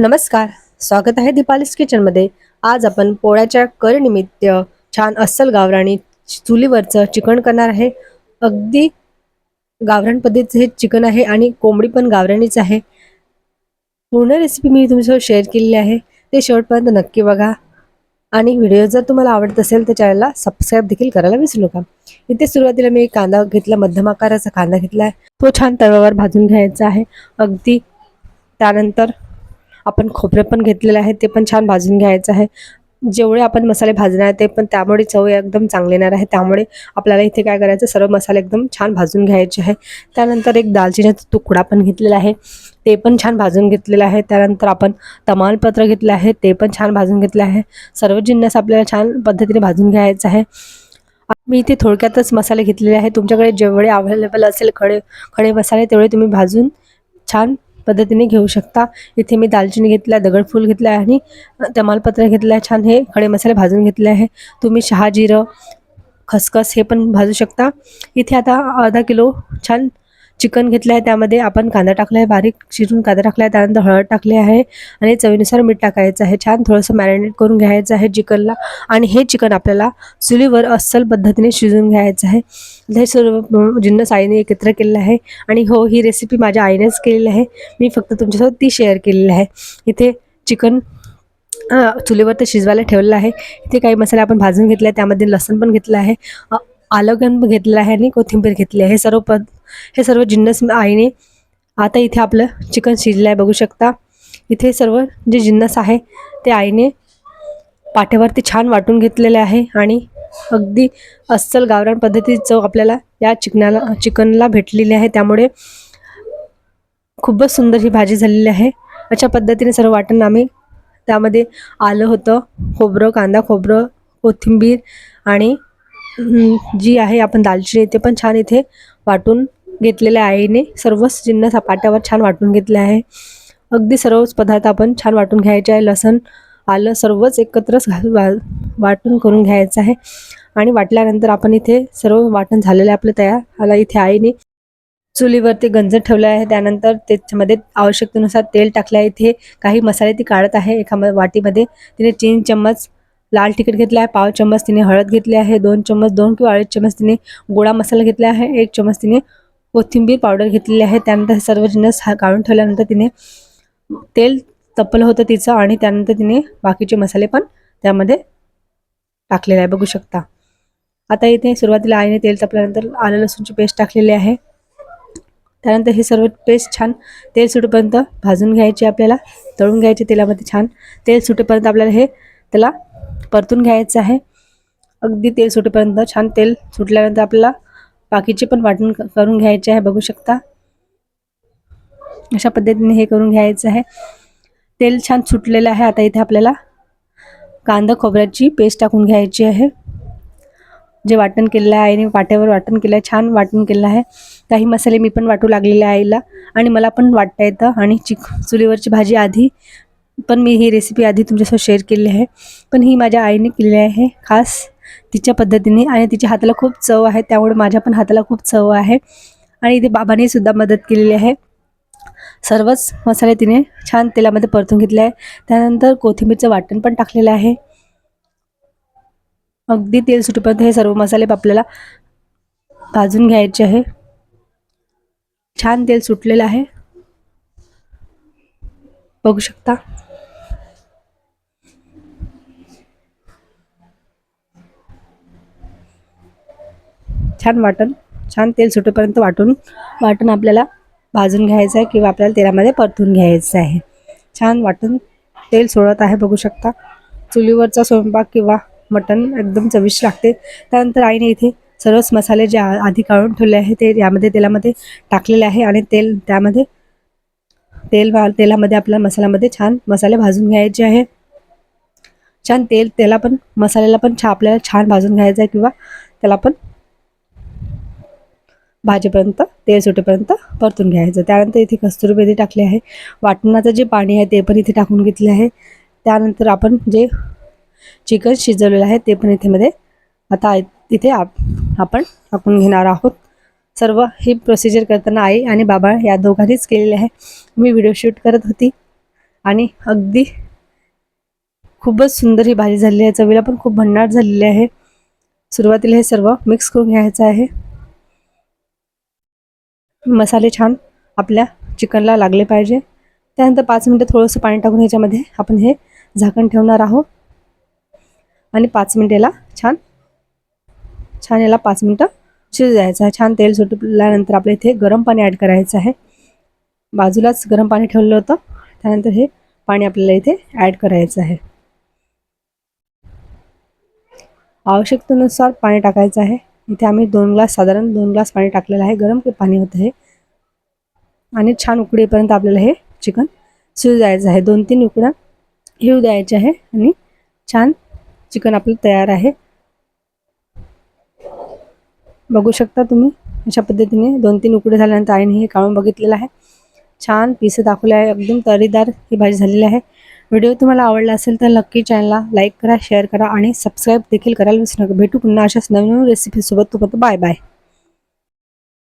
नमस्कार. स्वागत आहे दीपालीस किचनमध्ये. आज आपण पोळ्याच्या करनिमित्त छान अस्सल गावराणी चुलीवरचं चिकन करणार आहे. अगदी गावरान पद्धतीचं हे चिकन आहे आणि कोंबडी पण गावराणीच आहे. पूर्ण रेसिपी मी तुमच्यासोबत शेअर केलेली आहे. ते शेवटपर्यंत नक्की बघा. आणि व्हिडिओ जर तुम्हाला आवडत असेल तर चॅनलला सबस्क्राईब देखील करायला विसरू नका. इथे सुरुवातीला मी एक कांदा घेतला मध्यम आकाराचा कांदा घेतला आहे तो छान तव्यावर भाजून घ्यायचा आहे. अगदी त्यानंतर आपण खोबरं पण घेतलेलं आहे ते पण छान भाजून घ्यायचं आहे. जेवढे आपण मसाले भाजणार आहे ते पण त्यामुळे चव एकदम चांगली येणार आहे. त्यामुळे आपल्याला इथे काय करायचं सर्व मसाले एकदम छान भाजून घ्यायचे आहे. त्यानंतर एक दालचिनीचा तुकडा पण घेतलेला आहे. ते पण छान भाजून घेतलेलं आहे. त्यानंतर आपण तमालपत्र घेतलं आहे ते पण छान भाजून घेतलं आहे. सर्व जिन्नस आपल्याला छान पद्धतीने भाजून घ्यायचं आहे. मी इथे थोडक्यातच मसाले घेतलेले आहे. तुमच्याकडे जेवढे अवेलेबल असेल खडे खडे मसाले तेवढे तुम्ही भाजून छान पद्धतीने घेऊ शकता. इथे मी दालचिनी घेतला दगडफूल घेतलं आहे आणि तमालपत्र घेतलं आहे छान हे खडे मसाले भाजून घेतले आहे. तुम्ही शहाजिरं खसखस हे पण भाजू शकता. इथे आता अर्धा किलो छान चिकन घेतलं आहे त्यामध्ये आपण कांदा टाकला आहे बारीक चिरून कांदा टाकला आहे त्यानंतर हळद टाकली आहे आणि चवीनुसार मीठ टाकायचं आहे. छान थोडंसं मॅरिनेट करून घ्यायचं आहे चिकनला आणि हे चिकन आपल्याला चुलीवर अस्सल पद्धतीने शिजून घ्यायचं आहे. हे सर्व जिन्नस आईने एकत्र केलेलं आहे आणि हो ही रेसिपी माझ्या आईनेच केलेली आहे. मी फक्त तुमच्यासोबत ती शेअर केलेली आहे. इथे चिकन चुलीवर ते शिजवायला ठेवलेलं आहे. इथे काही मसाले आपण भाजून घेतले आहे त्यामध्ये लसण पण घेतलं आहे. अ, आलं पण घेतलेलं आहे आणि कोथिंबीर घेतली आहे. हे सर्व पद हे सर्व जिन्नस आईने आता इथे आपलं चिकन शिजलं आहे. बघू शकता इथे सर्व जे जिन्नस आहे ते आईने पाठ्यावरती छान वाटून घेतलेले आहे आणि अगदी अस्सल गावरान पद्धतीची चव आपल्याला या चिकनाला चिकनला भेटलेली आहे. त्यामुळे खूपच सुंदर ही भाजी झालेली आहे. अशा पद्धतीने सर्व वाटण आम्ही त्यामध्ये आलं होतं. खोबरं कांदा खोबरं कोथिंबीर आणि जी आहे आपण दालचिनी ते पण छान इथे वाटून घेतलेल्या आईने सर्वच जिन्नस पाट्यावर छान वाटून घेतले आहे. अगदी सर्वच पदार्थ आपण छान वाटून घ्यायचे आहे. लसण आलं सर्वच एकत्रच घाल वा वाटून करून घ्यायचं आहे. आणि वाटल्यानंतर आपण इथे सर्व वाटण झालेलं आहे आपलं तयार. आला इथे आईने चुलीवरती गंज ठेवलं आहे. त्यानंतर त्याच्यामध्ये आवश्यकतेनुसार तेल टाकलं आहे इथे काही मसाले ती काढत आहे. एका म- वाटीमध्ये. तिने तीन चम्मच लाल तिखट घेतलं आहे पाव चम्मच तिने हळद घेतली आहे दोन चम्मच दोन किंवा अडीच चम्मच तिने गोडा मसाला घेतला आहे एक चम्मच तिने कोथिंबीर पावडर घेतलेली आहे. त्यानंतर हे सर्व जिन्नस हा काढून ठेवल्यानंतर तिने तेल तपलं होतं तिचं आणि त्यानंतर तिने बाकीचे मसाले पण त्यामध्ये टाकलेले आहे. बघू शकता. आता इथे सुरुवातीला आईने तेल तपल्यानंतर आलं लसूणची पेस्ट टाकलेली आहे. त्यानंतर हे सर्व पेस्ट छान तेल सुटेपर्यंत भाजून घ्यायची आपल्याला तळून घ्यायचे तेलामध्ये छान तेल सुटेपर्यंत आपल्याला हे त्याला परतून घ्यायचं आहे. अगदी तेल सुटेपर्यंत छान तेल सुटल्यानंतर आपल्याला बाकीचे पण वाटण करून घ्यायचे आहे बघू शकता. अशा पद्धतीने हे करून घ्यायचं आहे. तेल छान सुटलेलं आहे आता इथे आपल्याला कांदा खोबऱ्याची पेस्ट टाकून घ्यायची आहे. जे वाटण केलेलं आहे आईने वाट्यावर वाटण केलं आहे छान वाटण केलं आहे. काही मसाले मी पण वाटू लागलेले आईला. आणि मला पण वाटता येतं. आणि चिक चुलीवरची भाजी आधी पण मी ही रेसिपी आधी तुमच्यासोबत शेअर केली आहे. पण ही माझ्या आईने केलेली आहे खास तिच्या पद्धतीने. आणि तिच्या हाताला खूप चव आहे त्यामुळे माझ्या पण हाताला खूप चव आहे. आणि इथे बाबानेसुद्धा मदत केलेली आहे. सर्वच मसाले तिने छान तेलामध्ये परतून घेतले आहे. त्यानंतर कोथिंबीरचं वाटण पण टाकलेलं आहे. अगदी तेल सुटेपर्यंत हे सर्व मसाले आपल्याला भाजून घ्यायचे आहे. छान तेल सुटलेलं आहे. बघू शकता. छान वाटण छान तेल सुटेपर्यंत वाटून वाटण आपल्याला भाजून घ्यायचं आहे किंवा आपल्याला तेलामध्ये परतून घ्यायचं आहे. छान वाटून तेल सोडत आहे बघू शकता. चुलीवरचा स्वयंपाक किंवा मटण एकदम चविष्ट लागते. त्यानंतर आईने इथे सर्वच मसाले जे आ- आधी काढून ठेवले आहे ते यामध्ये तेलामध्ये टाकलेले आहे आणि तेल त्यामध्ये तेल वा तेलामध्ये आपल्या मसाल्यामध्ये छान मसाले भाजून घ्यायचे आहे. छान तेल त्याला पण मसाल्याला पण छा आपल्याला छान भाजून घ्यायचं आहे किंवा त्याला पण भाजीपर्यंत तेल सुटेपर्यंत परतून घ्यायचं. त्यानंतर इथे कस्तुरी मेथी टाकली आहे. वाटणाचं जे पाणी आहे ते पण इथे टाकून घेतले आहे. त्यानंतर आपण जे चिकन शिजवलेलं आहे ते पण इथेमध्ये आता तिथे आप आपण टाकून घेणार आहोत. सर्व ही प्रोसिजर करताना आई आणि बाबा या दोघांनीच केलेले आहे. मी व्हिडिओ शूट करत होती आणि अगदी खूपच सुंदर ही भाजी झालेली आहे. चवीला पण खूप भन्नाट झालेली आहे. सुरुवातीला हे सर्व मिक्स करून घ्यायचं आहे. मसाले छान आपल्या चिकनला लागले पाहिजे. त्यानंतर पाच मिनटं थोडंसं पाणी टाकून ह्याच्यामध्ये आपण हे झाकण ठेवणार आहोत. आणि पाच मिनटेला छान छान याला पाच मिनटं शिजू द्यायचं आहे. छान तेल सुटल्यानंतर आपल्या इथे गरम पाणी ॲड करायचं आहे. बाजूलाच गरम पाणी ठेवलं होतं. त्यानंतर हे पाणी आपल्याला इथे ॲड करायचं आहे. आवश्यकतेनुसार पाणी टाकायचं आहे. इथे आम्ही दोन ग्लास साधारण दोन ग्लास पाणी टाकलेलं आहे. गरम पाणी होतं हे. आणि छान उकडीपर्यंत आपल्याला हे चिकन शिजू द्यायचं आहे. दोन तीन उकड्या येऊ द्यायचे आहे आणि छान चिकन आपलं तयार आहे. बघू शकता तुम्ही अशा पद्धतीने दोन तीन उकडे झाल्यानंतर आईने हे काढून बघितलेलं आहे. छान पिसं दाखवले आहे. एकदम तरीदार ही भाजी झालेली आहे. व्हिडिओ तुम्हाला आवडला असेल तर नक्की चॅनलला लाईक करा शेअर करा आणि सबस्क्राईब देखील करायला विसरू नका. भेटू पुन्हा अशाच नवीन रेसिपीसोबत तुम्हाला बाय बाय